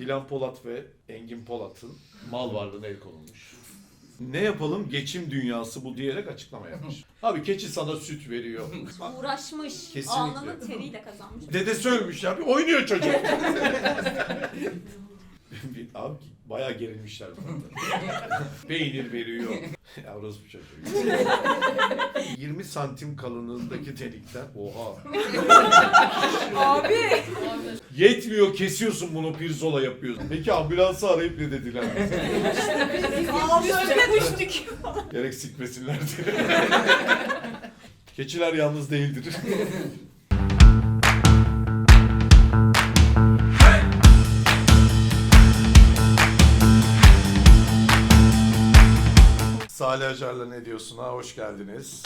Dilan Polat ve Engin Polat'ın mal varlığına el konulmuş. Ne yapalım geçim dünyası bu diyerek açıklama yapmış. Abi keçi sana süt veriyor. Uğraşmış. Kesinlikle. Alnının teriyle kazanmış. Dedesi ölmüş ya bir oynuyor çocuk. Bir- Abi bayağı gerilmişler bu. Peynir veriyor. Ya orası bu çocuğu. 20 santim kalınlığındaki delikten oha. Abi. Yetmiyor kesiyorsun bunu pirzola yapıyorsun. Peki ambulansı arayıp ne dediler? Abi öyle düştük. Gerek sikmesinler diye. Keçiler yalnız değildir. Salih Acar'la ne diyorsun ha? Hoş geldiniz.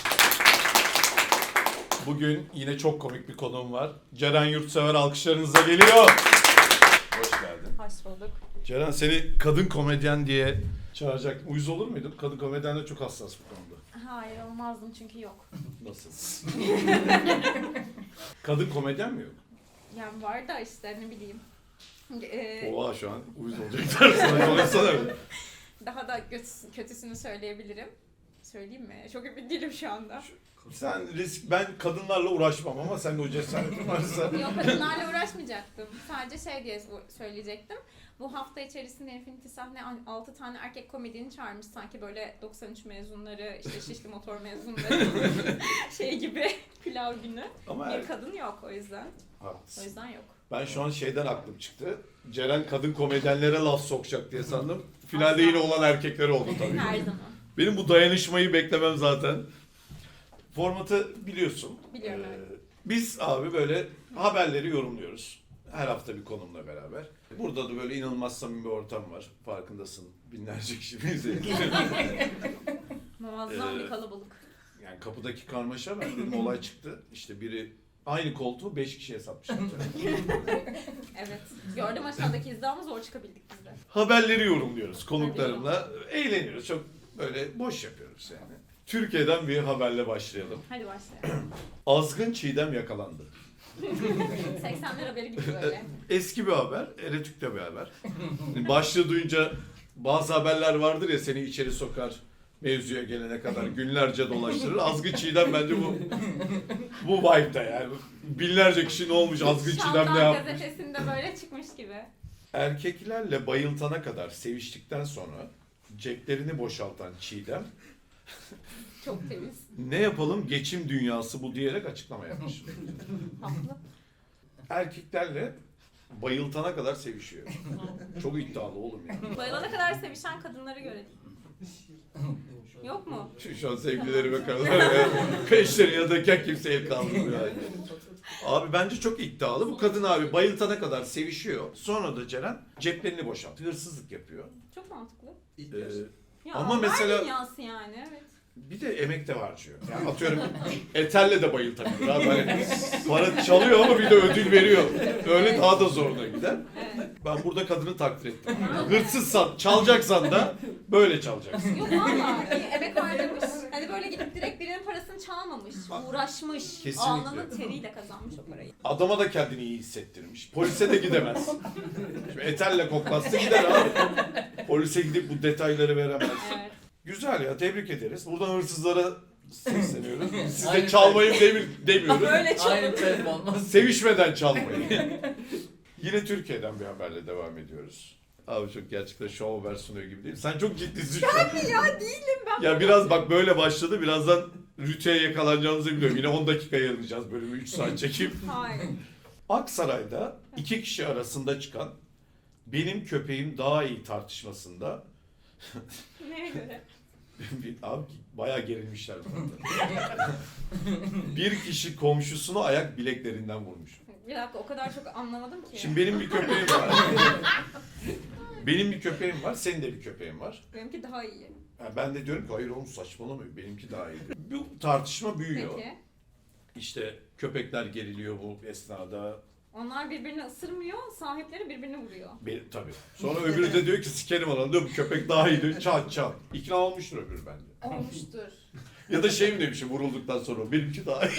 Bugün yine çok komik bir konuğum var. Ceren Yurtsever alkışlarınıza geliyor. Hoş geldin. Hoş bulduk. Ceren seni kadın komedyen diye çağıracak. Uyuz olur muydun? Kadın komedyen de çok hassas bu konuda. Hayır olmazdım çünkü yok. Nasıl? kadın komedyen mi yok? Yani var da işte ne bileyim. Ee, Oha şu an uyuz olacaklar sana. Konuşsana öyle. Daha da kötüsü- kötüsünü söyleyebilirim. Söyleyeyim mi? Çok emin değilim şu anda. Sen risk, ben kadınlarla uğraşmam ama sen de o cesaretin varsa. Yok kadınlarla uğraşmayacaktım. Sadece şey diye söyleyecektim. Bu hafta içerisinde Infinity Sahne 6 tane erkek komedyeni çağırmış. Sanki böyle 93 mezunları, işte şişli motor mezunları şey gibi pilav günü. Ama Bir er- kadın yok o yüzden. O Haklısın. yüzden yok. Ben şu an şeyden aklım çıktı. Ceren kadın komedyenlere laf sokacak diye sandım. Finalde yine olan erkekler oldu tabii. Her zaman. Benim bu dayanışmayı beklemem zaten. Formatı biliyorsun. Biliyorum, Ee, evet. Biz abi böyle haberleri yorumluyoruz. Her hafta bir konumla beraber. Burada da böyle inanılmaz samimi bir ortam var. Farkındasın. Binlerce kişi bizi izliyor. Muazzam Ee, bir kalabalık. Yani kapıdaki karmaşa ben dedim olay çıktı. İşte biri aynı koltuğu 5 kişiye satmışlar. Evet. Gördüm aşağıdaki izle ama zor çıkabildik biz de. Haberleri yorumluyoruz konuklarımla. Eğleniyoruz. Çok böyle boş yapıyoruz yani. Türkiye'den bir haberle başlayalım. Hadi başlayalım. Azgın Çiğdem yakalandı. 80'ler haberi gibi böyle. Eski bir haber, Eretük'te bir haber. Başlığı duyunca bazı haberler vardır ya seni içeri sokar mevzuya gelene kadar günlerce dolaştırır. Azgın Çiğdem bence bu bu vibe'da yani. Binlerce kişi ne olmuş Azgın Çiğdem ne Şanlar yapmış. gazetesinde böyle çıkmış gibi. Erkeklerle bayıltana kadar seviştikten sonra ceplerini boşaltan Çiğdem Çok temiz. ne yapalım geçim dünyası bu diyerek açıklama yapmış. Haklı. Erkeklerle bayıltana kadar sevişiyor. Çok iddialı oğlum ya. Bayılana kadar sevişen kadınlara göre değil. Yok mu? Şu, şu an sevgililerime karılar peşleri yanındayken kimse el kaldırmıyor. Yani. Abi bence çok iddialı. Bu kadın abi bayıltana kadar sevişiyor. Sonra da Ceren ceplerini boşaltıyor. Hırsızlık yapıyor. Çok mantıklı. Ee, Ya Ama Ama mesela- dünyası yani evet. Bir de emek de harcıyor. Yani atıyorum eterle de bayıltabilir. Abi hani para çalıyor ama bir de ödül veriyor. Öyle daha da zoruna gider. Ben burada kadını takdir ettim. Hırsızsan, çalacaksan da böyle çalacaksın. Yok valla emek harcamış. Hani böyle gidip direkt birinin parasını çalmamış. Uğraşmış. Kesinlikle. Alnının teriyle kazanmış o parayı. Adama da kendini iyi hissettirmiş. Polise de gidemez. Şimdi eterle koklatsa gider abi. Polise gidip bu detayları veremez. Evet. Güzel ya tebrik ederiz. Buradan hırsızlara sesleniyoruz. Siz de Aynen. çalmayın demi- demiyoruz. Böyle. Aynı telefon olmaz. Sevişmeden çalmayın. Yine Türkiye'den bir haberle devam ediyoruz. Abi çok gerçekten şov haber sunuyor gibi değil mi? Sen çok ciddisin şu an. Ya değilim ben. Ya biraz bak böyle başladı. Birazdan rütüye yakalanacağımızı biliyorum. Yine 10 dakika ayıracağız bölümü 3 saat çekip. Hayır. Aksaray'da iki kişi arasında çıkan benim köpeğim daha iyi tartışmasında Neye göre? bir, abi bayağı gerilmişler bu bir kişi komşusunu ayak bileklerinden vurmuş. Bir dakika o kadar çok anlamadım ki. Şimdi benim bir köpeğim var. benim bir köpeğim var, senin de bir köpeğin var. Benimki daha iyi. Yani ben de diyorum ki hayır oğlum saçmalamıyor, benimki daha iyi. Bu tartışma büyüyor. Peki. İşte köpekler geriliyor bu esnada. Onlar birbirini ısırmıyor, sahipleri birbirini vuruyor. Be, tabii. Sonra öbürü de diyor ki sikerim alanı diyor bu köpek daha iyi diyor. Çat çat. İkna olmuştur öbürü bence. Olmuştur. Ya da şey mi demişim vurulduktan sonra benimki daha iyi.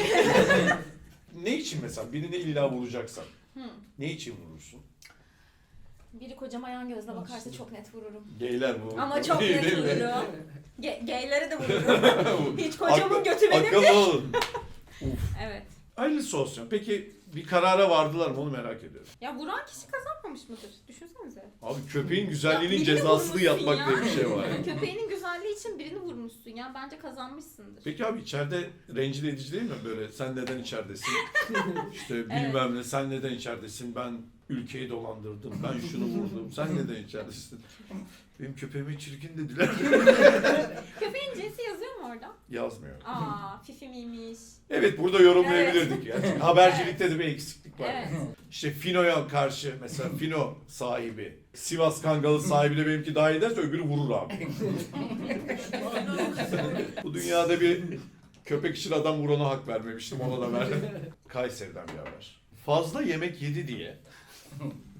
ne için mesela birini illa vuracaksan Hı. ne için vurursun? Biri kocama yan gözle bakarsa çok net vururum. Geyler bu. Ama çok Değil net mi? vururum. Ge- gaylere de vururum. Hiç kocamın Aklı- götü benim. Akıllı olun. Evet. Hayırlısı olsun. Peki bir karara vardılar mı onu merak ediyorum. Ya vuran kişi kazanmamış mıdır? Düşünsenize. Abi köpeğin güzelliğinin birini cezasını vurmuşsun yatmak ya. diye bir şey var. Köpeğinin güzelliği için birini vurmuşsun ya. Bence kazanmışsındır. Peki abi içeride rencide edici değil mi böyle sen neden içeridesin? işte bilmem ne sen neden içeridesin ben ülkeyi dolandırdım ben şunu vurdum sen neden içeridesin? Benim köpeğime çirkin dediler. Köpeğin cinsi yazıyor mu orada? Yazmıyor. Aa, fifi miymiş? Evet burada yorumlayabilirdik yani. Çünkü habercilikte de bir eksiklik var. Evet. İşte Fino'ya karşı mesela Fino sahibi Sivas Kangalı sahibiyle benimki daha iyi derse öbürü vurur abi. Bu dünyada bir köpek için adam vurana hak vermemiştim ona da verdim. Kayseri'den bir haber. Fazla yemek yedi diye.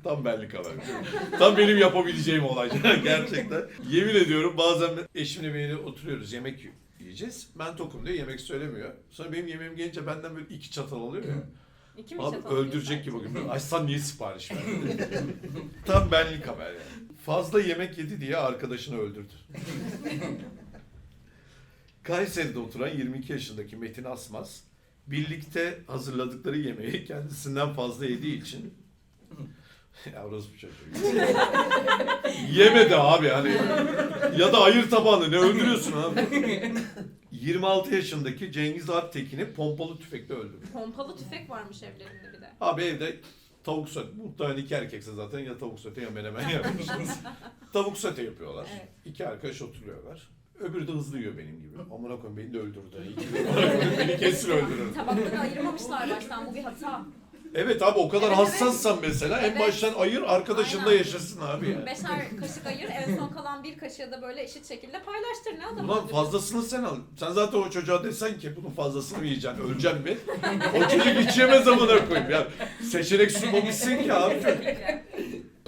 Tam benlik musun? Tam benim yapabileceğim olay. Gerçekten. Yemin ediyorum bazen eşimle bir yere oturuyoruz yemek yiyeceğiz. Ben tokum diyor yemek söylemiyor. Sonra benim yemeğim gelince benden böyle iki çatal alıyor ya. İki mi Abi çatal öldürecek gibi bugün. Açsan niye sipariş verdin? Tam benlik haber yani. Fazla yemek yedi diye arkadaşını öldürdü. Kayseri'de oturan 22 yaşındaki Metin Asmaz birlikte hazırladıkları yemeği kendisinden fazla yediği için ya orası bir çocuğu. Yemedi abi hani. Ya da ayır tabağını ne öldürüyorsun abi. 26 yaşındaki Cengiz Alptekin'i pompalı tüfekle öldürdü. Pompalı tüfek varmış evlerinde bir de. Abi evde tavuk sote, muhtemelen iki erkekse zaten ya tavuk sote ya menemen yapmışsınız. tavuk sote yapıyorlar. Evet. İki arkadaş oturuyorlar. Öbürü de hızlı yiyor benim gibi. Amına koyayım beni de öldürdü. İyi ki de amına koyayım, beni kesin öldürür. Tabakları ayırmamışlar baştan bu bir hata. Evet abi o kadar Evet, hassassan mesela en Evet. baştan ayır arkadaşın da Aynen. yaşasın abi ya. Beşer kaşık ayır, en son kalan bir kaşığı da böyle eşit şekilde paylaştır. Ne adam Ulan fazlasını sen al. Sen zaten o çocuğa desen ki bunun fazlasını mı yiyeceksin, öleceksin mi? o çocuk hiç yemez amına koyayım ya. Seçenek sunmamışsın ki abi. Kesinlikle.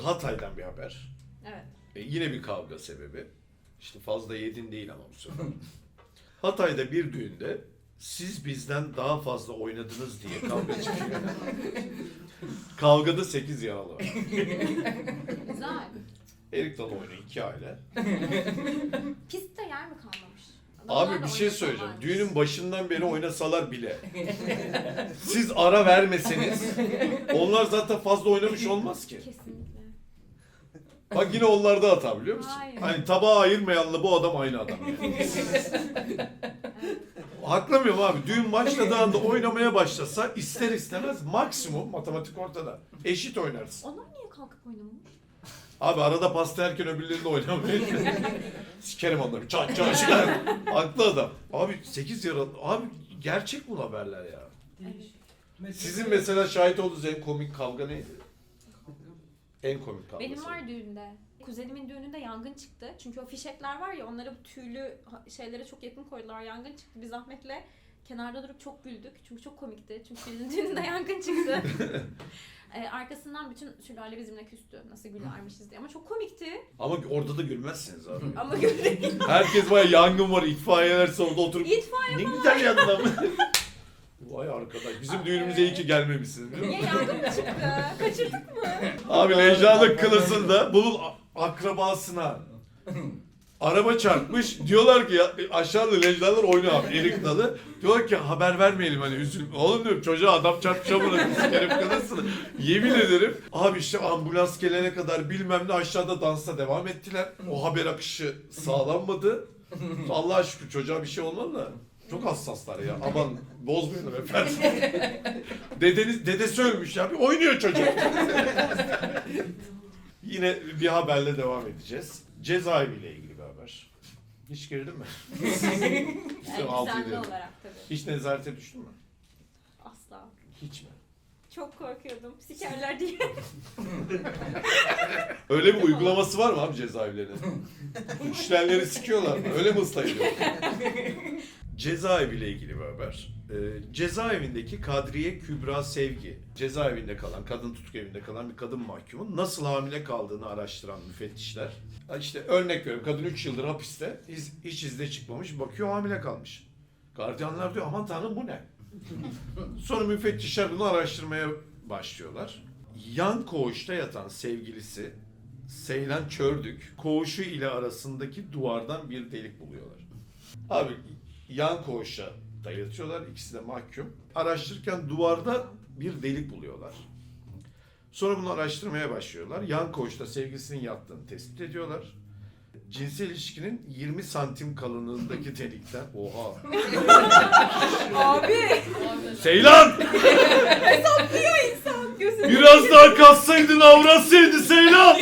Hatay'dan bir haber. Evet. E, yine bir kavga sebebi. İşte fazla yedin değil ama bu sefer. Hatay'da bir düğünde siz bizden daha fazla oynadınız diye kavga çıkıyor. Kavgada 8 yaralı var. Güzel. Erik Dalı oynuyor iki aile. Pistte yer mi kalmamış? Adamlar Abi da bir şey söyleyeceğim. Düğünün başından beri oynasalar bile siz ara vermeseniz onlar zaten fazla oynamış olmaz ki. Kesinlikle. Bak yine onlarda hata biliyor musun? Hayır. Hani tabağı ayırmayanla bu adam aynı adam yani. Haklı mıyım abi? Düğün başladığında oynamaya başlasa ister istemez maksimum matematik ortada. Eşit oynarsın. Onlar niye kalkıp oynamamış? Abi arada pasta yerken öbürleri de oynamayı. Sikerim onları. Çat çat çat. Haklı adam. Abi 8 yaralı. Abi gerçek bu haberler ya. Sizin mesela şahit olduğunuz en komik kavga neydi? En komik kavga. Benim var düğünde. Kuzenimin düğününde yangın çıktı. Çünkü o fişekler var ya onları bu tüylü şeylere çok yakın koydular. Yangın çıktı. Biz Ahmet'le kenarda durup çok güldük. Çünkü çok komikti. Çünkü bizim düğününde yangın çıktı. Ee, arkasından bütün sülale bizimle küstü. Nasıl gülermişiz diye. Ama çok komikti. Ama orada da gülmezsiniz abi. Ama güldük. Herkes baya yangın var, itfaiyeler orada oturup İtfaiye ne güzel yandı ama. Vay arkadaş bizim düğünümüze iyi ki gelmemişsiniz biliyor Niye yangın çıktı? Kaçırdık mı? Abi Necla'nın kılısında bunun a- akrabasına araba çarpmış. Diyorlar ki ya, aşağıda Necla'lar oynuyor abi erik dalı. Diyorlar ki haber vermeyelim hani üzülme. Oğlum diyorum çocuğa adam çarpmış amına sikerim kılısını. Yemin ederim abi işte ambulans gelene kadar bilmem ne aşağıda dansa devam ettiler. O haber akışı sağlanmadı. Allah'a şükür çocuğa bir şey olmadı da. Çok hassaslar ya. Aman bozmayalım efendim. Dedeniz, dedesi ölmüş ya. Bir oynuyor çocuk. Yine bir haberle devam edeceğiz. Cezaeviyle ilgili bir haber. Hiç girdin mi? İşte Yani altı düzenli olarak tabii. Hiç nezarete düştün mü? Asla. Hiç mi? Çok korkuyordum. Sikerler diye. Öyle bir uygulaması var mı abi cezaevlerinin? İşlenleri sikiyorlar mı? Öyle mi ıslah ediyor? Cezaeviyle ilgili bir haber. Ee, cezaevindeki Kadriye Kübra Sevgi, cezaevinde kalan, kadın tutuk evinde kalan bir kadın mahkumun nasıl hamile kaldığını araştıran müfettişler. İşte örnek veriyorum, kadın 3 yıldır hapiste, hiç, hiç izne çıkmamış, bakıyor hamile kalmış. Gardiyanlar diyor, aman tanrım bu ne? Sonra müfettişler bunu araştırmaya başlıyorlar. Yan koğuşta yatan sevgilisi Seylan Çördük koğuşu ile arasındaki duvardan bir delik buluyorlar. Abi yan koğuşa dayatıyorlar. İkisi de mahkum. Araştırırken duvarda bir delik buluyorlar. Sonra bunu araştırmaya başlıyorlar. Yan koğuşta sevgilisinin yattığını tespit ediyorlar. Cinsel ilişkinin 20 santim kalınlığındaki delikten... Oha! Abi Seylan! gözüm. Biraz daha kassaydın avrasıydı Seylan!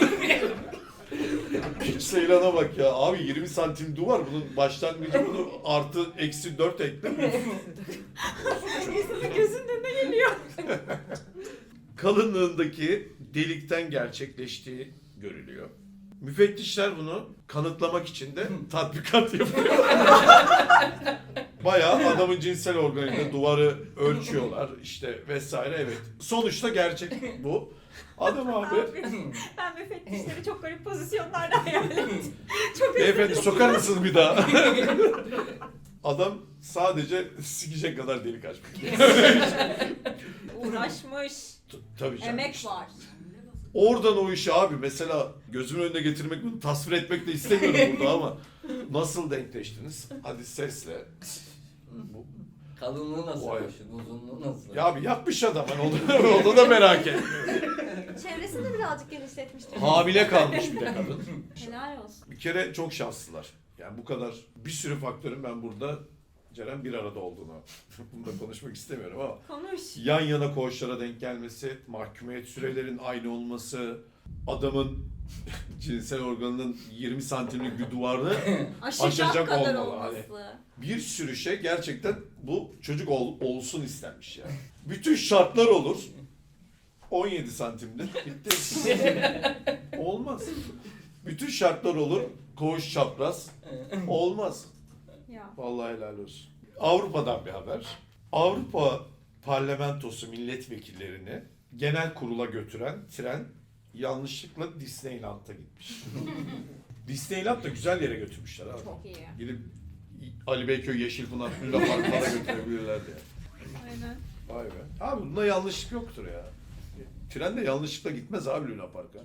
Seylan'a bak ya. Abi 20 santim duvar. Bunun başlangıcı bunu artı eksi 4 ekle. Gözünün önüne geliyor. kalınlığındaki delikten gerçekleştiği görülüyor. Müfettişler bunu kanıtlamak için de tatbikat yapıyor. Bayağı adamın cinsel organıyla duvarı ölçüyorlar işte vesaire evet. Sonuçta gerçek bu. Adam abi ben müfettişleri çok garip pozisyonlarda hayal ettim. Çok beyefendi sokar mısınız bir daha? Adam sadece sikecek kadar delik açmış. uğraşmış. T- Tabii canım. Emek var. Oradan o işi abi mesela gözümün önüne getirmek, bunu tasvir etmek de istemiyorum burada ama nasıl denkleştiniz? Hadi sesle. Bu- Kalınlığı nasıl Vay. koşun, uzunluğu nasıl? Ya abi yapmış adam ben onu, onu da merak etmiyorum. Çevresini de birazcık genişletmiştir. Hamile kalmış bir de kadın. Helal olsun. Bir kere çok şanslılar. Yani bu kadar bir sürü faktörün ben burada Ceren bir arada olduğunu bunu da konuşmak istemiyorum ama Konuş. yan yana koğuşlara denk gelmesi, mahkumiyet sürelerin aynı olması, adamın cinsel organının 20 santimlik bir duvarını Aşacak, kadar olmalı, hani. bir sürü şey gerçekten bu çocuk ol- olsun istenmiş yani. Bütün şartlar olur. 17 santimde bitti. Olmaz. Bütün şartlar olur. Koğuş çapraz. Olmaz. Ya. Vallahi helal olsun. Avrupa'dan bir haber. Avrupa Parlamentosu milletvekillerini genel kurula götüren tren yanlışlıkla Disneyland'a gitmiş. Disneyland da güzel yere götürmüşler abi. Çok iyi. Gidip Ali Beyköy, Yeşilpınar, Luna Park'a götürebilirlerdi. Aynen. Vay be. Abi bunda yanlışlık yoktur ya. Tren de yanlışlıkla gitmez abi Luna Park'a.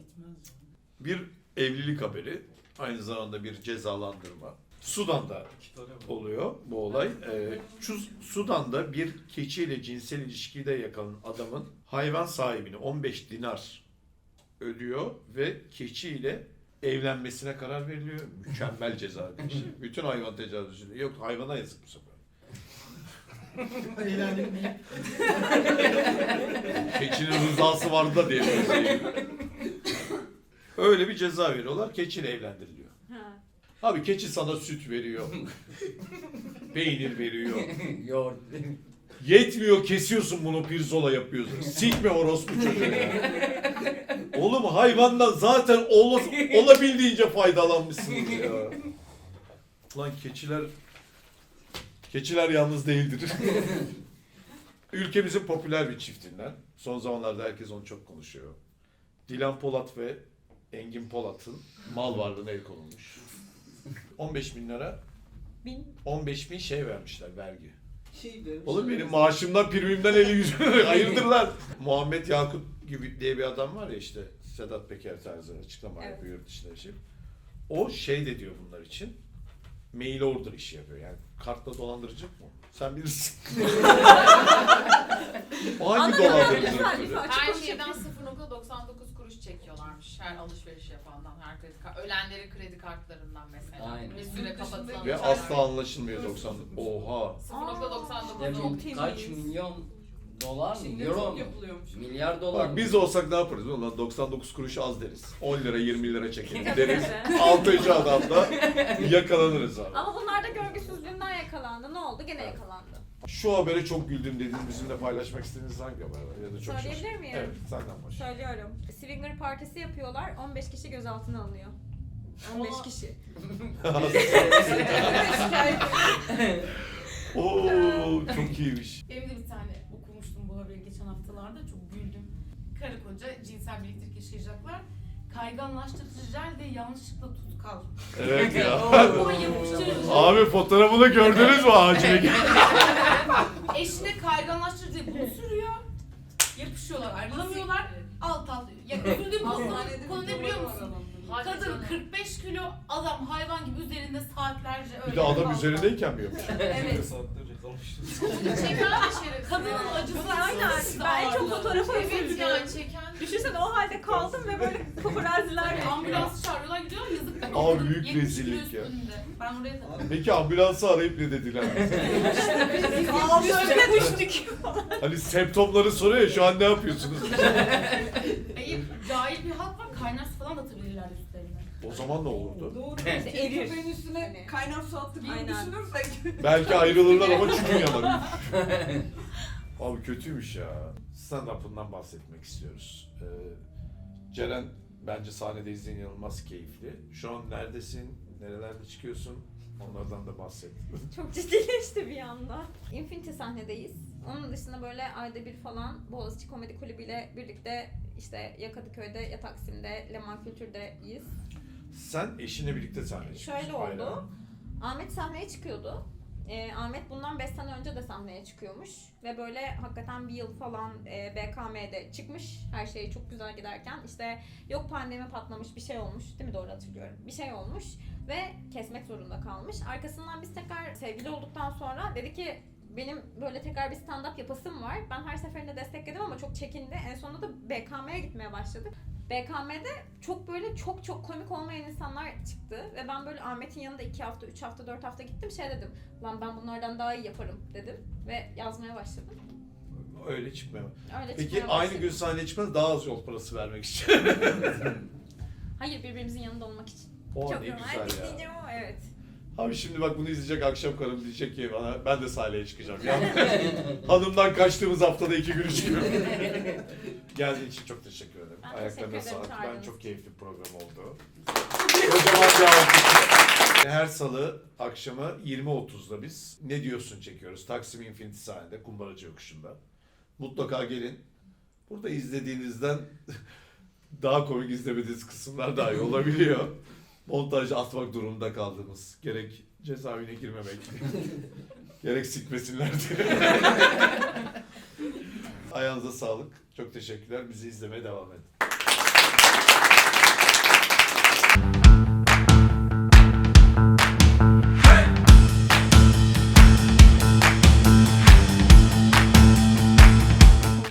Bir evlilik haberi, aynı zamanda bir cezalandırma. Sudan'da oluyor bu olay. Ee, şu Sudan'da bir keçiyle cinsel ilişkide yakalan adamın hayvan sahibini 15 dinar ödüyor ve keçiyle evlenmesine karar veriliyor. Mükemmel ceza bir şey. Bütün hayvan tecavüzü. Yok hayvana yazık bu sefer. Eğlendim Keçinin rızası vardı da diye. böyle şey. Öyle bir ceza veriyorlar. Keçiyle evlendiriliyor. Ha. Abi keçi sana süt veriyor. peynir veriyor. Yoğurt. Yetmiyor kesiyorsun bunu pirzola yapıyorsun. Sikme orospu çocuğu ya. Oğlum hayvandan zaten ola, olabildiğince faydalanmışsınız ya. Lan keçiler keçiler yalnız değildir. Ülkemizin popüler bir çiftinden. Son zamanlarda herkes onu çok konuşuyor. Dilan Polat ve Engin Polat'ın mal varlığına el konulmuş. 15 bin lira, Bin. 15 bin şey vermişler vergi. şey derim. Oğlum benim maaşımdan primimden 50 yüz hayırdır lan. Muhammed Yakut gibi diye bir adam var ya işte Sedat Peker tarzı açıklama Evet. yapıyor yurt dışında şey. O şey de diyor bunlar için. Mail order işi yapıyor yani. Kartla dolandıracak mı? Sen bilirsin. o hangi dolandırıcılık Her şeyden misin? 0.99 kuruş çekiyorlarmış her alışveriş yapandan, her kredi kart, ölenlerin kredi kartlarından mesela. Aynen. Bir süre kapatılan Ve asla anlaşılmıyor 90. Oha. 0.99 Ya oldu. bir- kaç milyon dolar mı? Şimdi Euro çok mu? yapılıyormuş. Milyar dolar Bak mı? biz olsak ne yaparız? Ulan 99 kuruş az deriz. 10 lira 20 lira çekelim deriz. 6. adamda yakalanırız abi. Ama bunlar da görgüsüzlüğünden yakalandı. Ne oldu? Gene yakalandı. Şu habere çok güldüm dediğiniz bizimle paylaşmak istediğiniz hangi haber var? Ya da çok Söyleyebilir şaşırdım. miyim? Evet, senden başla. Söylüyorum. Swinger partisi yapıyorlar. 15 kişi gözaltına alınıyor. 15 Ama- kişi. Oo çok iyiymiş. Benim de bir tane haftalarda. Çok güldüm. Karı koca cinsel birliktelik yaşayacaklar. Kayganlaştırıcı jel de yanlışlıkla tutkal. Evet ya. Ama yapıştırıcı. Abi fotoğrafını gördünüz mü ağacına? Eşine kayganlaştırıcı bunu sürüyor. Yapışıyorlar ayrılamıyorlar. Alt alt. Ya üzüldüğüm konu, konu ne biliyor musun? Kadın canım. 45 kilo, adam hayvan gibi üzerinde saatlerce öyle. Bir de adam kaldı. üzerindeyken mi yapıyor? Evet. Çeken de şerefsiz. Kadının acısı Aynen. Ben en çok fotoğrafı Evet yani çeken. Düşünsene o halde kaldım ve böyle paparaziler Ambulans çağırıyorlar gidiyor yazık Kadın büyük 70 kilo rezillik ya. Ben oraya takıldım. Peki ambulansı arayıp ne dediler? Ağzına düştük. hani semptomları soruyor ya şu an ne yapıyorsunuz? Hayır, cahil bir halk var kaynar su falan da atabilirler üstlerine. O zaman ne olurdu? Doğru. Erir. Köpeğin üstüne Hani. kaynar su attı diye Aynen. düşünürsek. Belki ayrılırlar ama çükün yanar. Abi kötüymüş ya. Stand-up'ından bahsetmek istiyoruz. Ee, Ceren bence sahnede izleyen inanılmaz keyifli. Şu an neredesin? Nerelerde çıkıyorsun? Onlardan da bahset. Çok ciddileşti bir anda. Infinity sahnedeyiz. Onun dışında böyle ayda bir falan Boğaziçi Komedi Kulübü ile birlikte işte ya Kadıköy'de ya Taksim'de Leman Kültür'deyiz. Sen eşinle birlikte sahneye çıkıyorsun. Şöyle oldu. Aynen. Ahmet sahneye çıkıyordu. Ee, Ahmet bundan 5 sene önce de sahneye çıkıyormuş. Ve böyle hakikaten bir yıl falan e, BKM'de çıkmış. Her şey çok güzel giderken. işte yok pandemi patlamış bir şey olmuş. Değil mi doğru hatırlıyorum. Bir şey olmuş ve kesmek zorunda kalmış. Arkasından biz tekrar sevgili olduktan sonra dedi ki benim böyle tekrar bir stand-up yapasım var. Ben her seferinde destekledim ama çok çekindi. En sonunda da BKM'ye gitmeye başladık. BKM'de çok böyle çok çok komik olmayan insanlar çıktı. Ve ben böyle Ahmet'in yanında 2 hafta, 3 hafta, 4 hafta gittim. Şey dedim, lan ben bunlardan daha iyi yaparım dedim. Ve yazmaya başladım. Öyle çıkmıyor. Öyle Peki çıkmaya aynı başladım. gün sahneye çıkmanız daha az yol parası vermek için. Hayır birbirimizin yanında olmak için. o çok ne normal güzel ya. ama evet. Abi şimdi bak bunu izleyecek akşam karım diyecek ki bana ben de sahneye çıkacağım. Ya hanımdan kaçtığımız haftada iki gün üç gün. Geldiğin için çok teşekkür ederim. Ben Ayaklarına sağlık. Ben çok keyifli bir program oldu. Kocaman bir alkış. Her salı akşamı 20.30'da biz Ne Diyorsun çekiyoruz. Taksim Infinity sahnede Kumbaracı Yokuşu'nda. Mutlaka gelin. Burada izlediğinizden daha komik izlemediğiniz kısımlar dahi olabiliyor. Montajı atmak durumunda kaldığımız. Gerek cezaevine girmemek, gerek sikmesinler diye. Ayağınıza sağlık. Çok teşekkürler. Bizi izlemeye devam edin.